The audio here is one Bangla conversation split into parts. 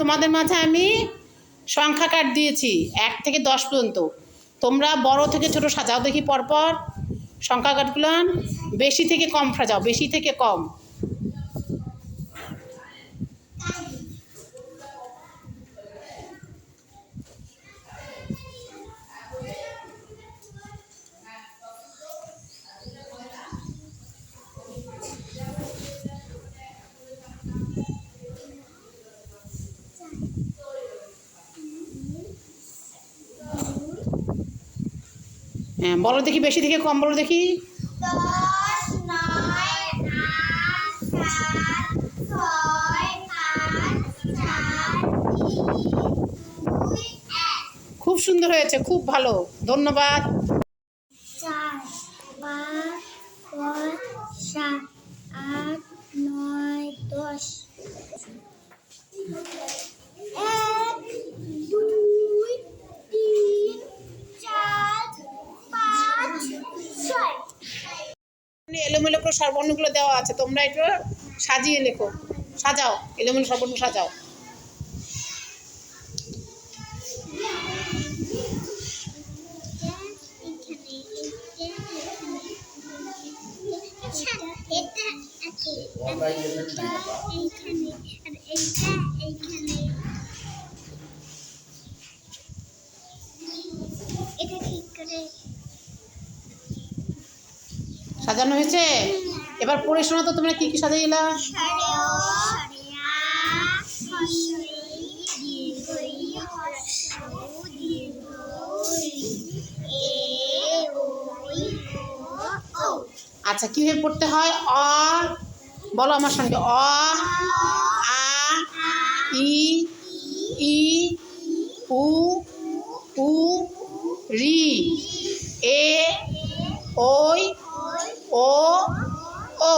তোমাদের মাঝে আমি সংখ্যা কার্ড দিয়েছি, এক থেকে দশ পর্যন্ত। তোমরা বড় থেকে ছোট সাজাও দেখি পরপর। সংখ্যা কার্ডগুলো বেশি থেকে কম সাজাও, বেশি থেকে কম। হ্যাঁ বলো দেখি বেশি থেকে কম বলো দেখি। খুব সুন্দর হয়েছে খুব ভালো। ধন্যবাদ। এলোমেলো সর্বর্ণগুলো দেওয়া আছে, তোমরা একটু সাজিয়ে লেখো। সাজাও, এলোমেলো সর্বর্ণ সাজাও। এটা ঠিক করে সাজানো হয়েছে? এবার পড়ে শোনা তো তোমরা কি কি ও আচ্ছা কীভাবে পড়তে হয়? অ, বলো আমার সঙ্গে। অ, আ, ই উ উ রি এ ওই ও ও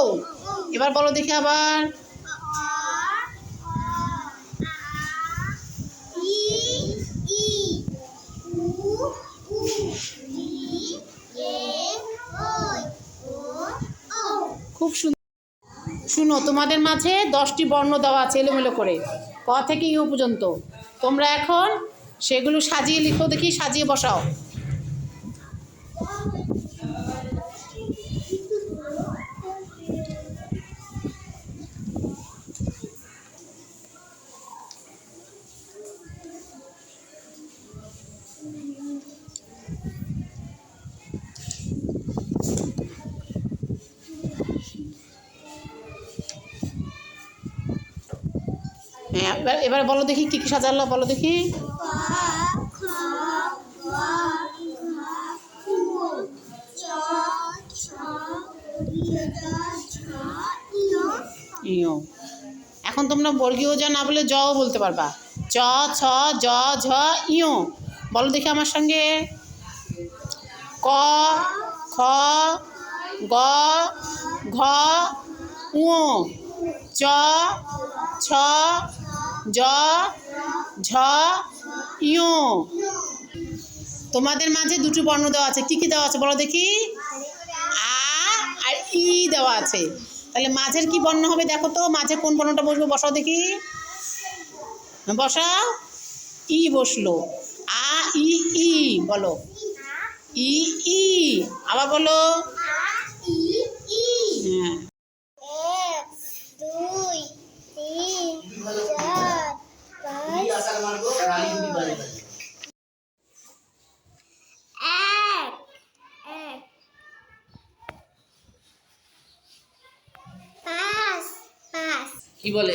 এবার বলো দেখি আবার। খুব সুন্দর শুনো, তোমাদের মাঝে দশটি বর্ণ দেওয়া আছে এলোমেলো করে। ক থেকে ইউ পর্যন্ত। তোমরা এখন সেগুলো সাজিয়ে লিখো, দেখি সাজিয়ে বসাও। এবার এবার বলো দেখি কী কী সাজালো, বলো দেখি। এখন তোমরা বর্গীয় জ না বলে জও বলতে পারবা। চ, ছ, জ, ঝ ইও বলো দেখি আমার সঙ্গে। ক, খ, গ, ঘ উ চ, ছ, জ, ঝ ইও তোমাদের মাঝে দুটো বর্ণ দেওয়া আছে। কী কী দেওয়া আছে বলো দেখি? আ আর ই দেওয়া আছে। তাহলে মাঝের কি বর্ণ হবে দেখো তো? মাঝে কোন বর্ণটা বসবে বসাও দেখি। বসাও। ই বসল। আ, ই ই বলো। ই ই। আবার বলো। হ্যাঁ। কি বলে?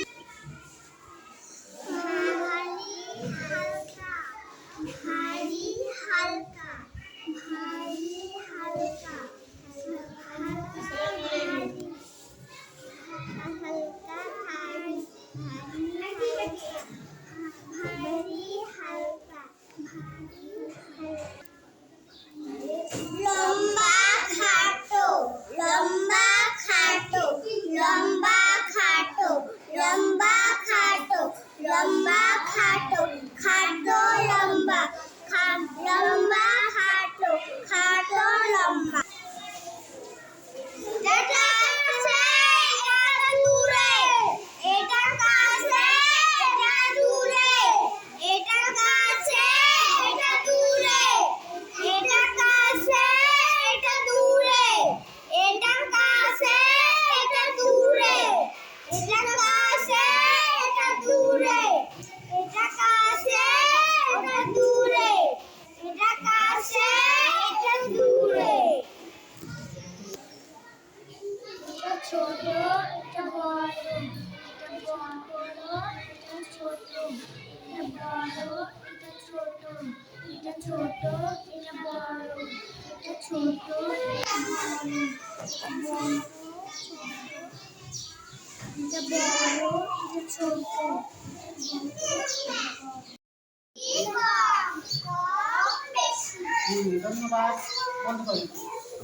Gamba.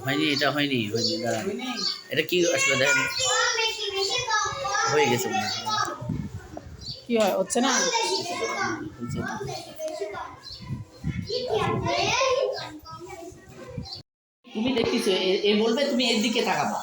হয়নি এটা হয়নি হয়নি দাঁড়ান। এটা কি আসলে দেখেন? হয়ে গেছে কি হয় হচ্ছে না? তুমি দেখতেছো এ বলবে তুমি এর দিকে তাকাবা।